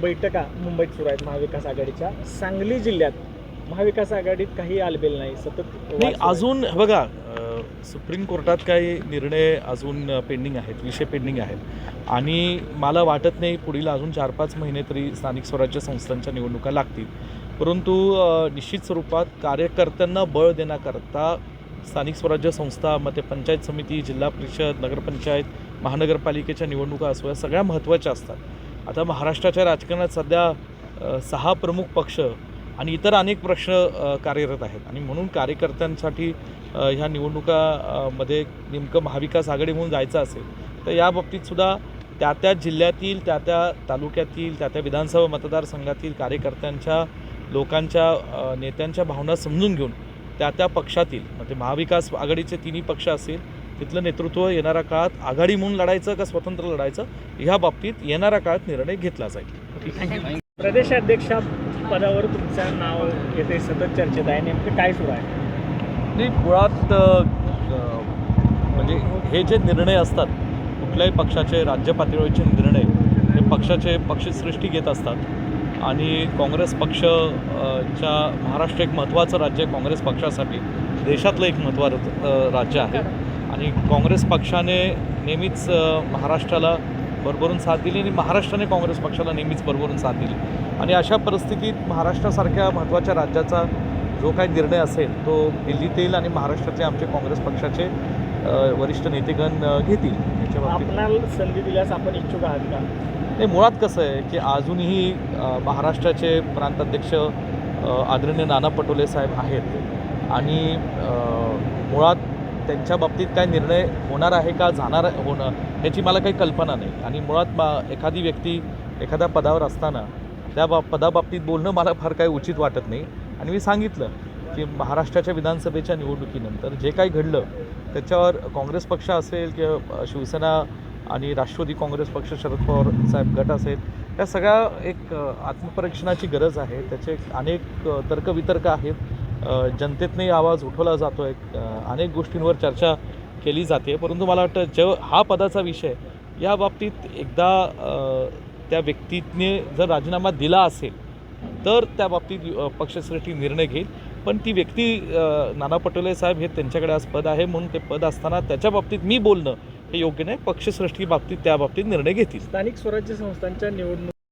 बैठका मुंबईत सुरू आहेत महाविकास आघाडीच्या. सांगली जिल्ह्यात महाविकास आघाडीत काही आलबेल नाही सतत नाही. अजून बघा सुप्रीम कोर्टात काही निर्णय अजून पेंडिंग आहेत विषय पेंडिंग आहेत. आणि मला वाटत नाही पुढील अजून चार पाच महिने तरी स्थानिक स्वराज्य संस्थांच्या निवडणुका लागतील. परंतु निश्चित स्वरूपात कार्यकर्त्यांना बळ देण्याकरता स्थानिक स्वराज्य संस्था मग ते पंचायत समिती जिल्हा परिषद नगरपंचायत महानगरपालिकेच्या निवडणुका असो या सगळ्या महत्त्वाच्या असतात. आता महाराष्ट्राच्या राजकारणात सध्या सहा प्रमुख पक्ष आणि इतर अनेक प्रश्न कार्यरत आहेत. आणि म्हणून कार्यकर्त्यांसाठी ह्या निवडणुका मध्ये नेमकं महाविकास आघाडी म्हणून जायचं असेल तर या बाबतीतसुद्धा त्या त्या जिल्ह्यातील त्या त्या तालुक्यातील त्या त्या विधानसभा मतदारसंघातील कार्यकर्त्यांच्या लोकांच्या नेत्यांच्या भावना समजून घेऊन त्या त्या पक्षातील म्हणजे महाविकास आघाडीचे तिन्ही पक्ष असेल तिथलं नेतृत्व येणाऱ्या काळात आघाडी म्हणून लढायचं का स्वतंत्र लढायचं ह्या बाबतीत येणाऱ्या काळात निर्णय घेतला जाईल. प्रदेशाध्यक्षा पदावर तुमचं नाव येते सतत चर्चेत आहे. नेमकं काय सुरू आहे? नाही मुळात म्हणजे हे जे निर्णय असतात कुठल्याही पक्षाचे राज्य पातळीवरचे निर्णय हे पक्षाचे पक्षसृष्टी घेत असतात. आणि काँग्रेस पक्ष च्या महाराष्ट्र एक महत्त्वाचं राज्य आहे काँग्रेस पक्षासाठी. देशातलं एक महत्त्वाचं राज्य आहे. आणि काँग्रेस पक्षाने नेहमीच महाराष्ट्राला भरभरून साथ दिली आणि महाराष्ट्राने काँग्रेस पक्षाला नेहमीच भरभरून साथ दिली. आणि अशा परिस्थितीत महाराष्ट्रासारख्या महत्त्वाच्या राज्याचा जो काही निर्णय असेल तो दिल्लीत येईल आणि महाराष्ट्रातले आमचे काँग्रेस पक्षाचे वरिष्ठ नेतेगण घेतील. याच्या संधी दिल्यास आपण इच्छुक आहात का? नाही मुळात कसं आहे की अजूनही महाराष्ट्राचे प्रांताध्यक्ष आदरणीय नाना पटोले साहेब आहेत. आणि मुळात त्यांच्या बाबतीत काय निर्णय होणार आहे का जाणार होणं याची मला काही कल्पना नाही. आणि मुळात मा एखादी व्यक्ती एखाद्या पदावर असताना त्या बा पदाबाबतीत बोलणं मला फार काही उचित वाटत नाही. आणि मी सांगितलं की महाराष्ट्राच्या विधानसभेच्या निवडणुकीनंतर जे काही घडलं त्याच्यावर काँग्रेस पक्ष असेल किंवा शिवसेना आणि राष्ट्रवादी काँग्रेस पक्ष शरद पवार साहेब गट असेल या सगळ्या एक आत्मपरीक्षणाची गरज आहे. त्याचे अनेक तर्कवितर्क आहेत. जनतेतनंही आवाज उठवला जातो आहे अनेक गोष्टींवर चर्चा केली जाते. परंतु मला वाटतं ज हा पदाचा विषय या बाबतीत एकदा त्या व्यक्तीने जर राजीनामा दिला असेल तर त्या बाबतीत पक्षश्रेष्ठी निर्णय घेईल. पण ती व्यक्ती नाना पटोले साहेब हे त्यांच्याकडे आज पद आहे म्हणून ते पद असताना त्याच्या बाबतीत मी बोलणं हे योग्य नाही. पक्षश्रेष्ठी बाबतीत त्या बाबतीत निर्णय घेतील. स्थानिक स्वराज्य संस्थांच्या निवडणूक